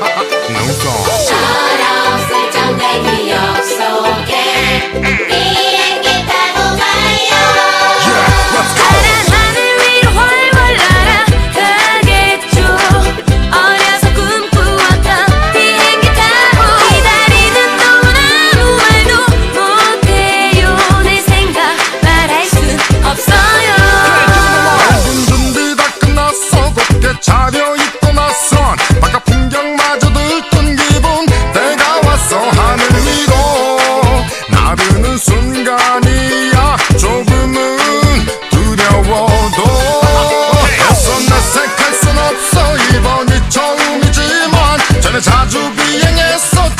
Não toca. Yeah, es otra.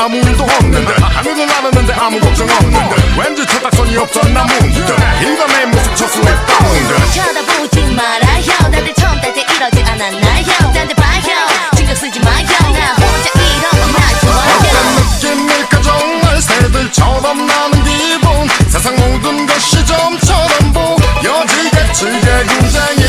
아무 일도 없는데. 하늘을 나르는데 아무 걱정 없는데. 왠지 초딱손이 없어 나 문제 인간의 모습 철수에 따운데. 쳐다보지 말아요. 다들 처음 딸때 이러지 않았나요? 난데 봐요. 신경 쓰지 마요. 나 혼자 이러면 나 좋아요 어떤 느낌일까 정말 새들처럼 나는 기분. 세상 모든 것이 점처럼 보여지겠지 내 인생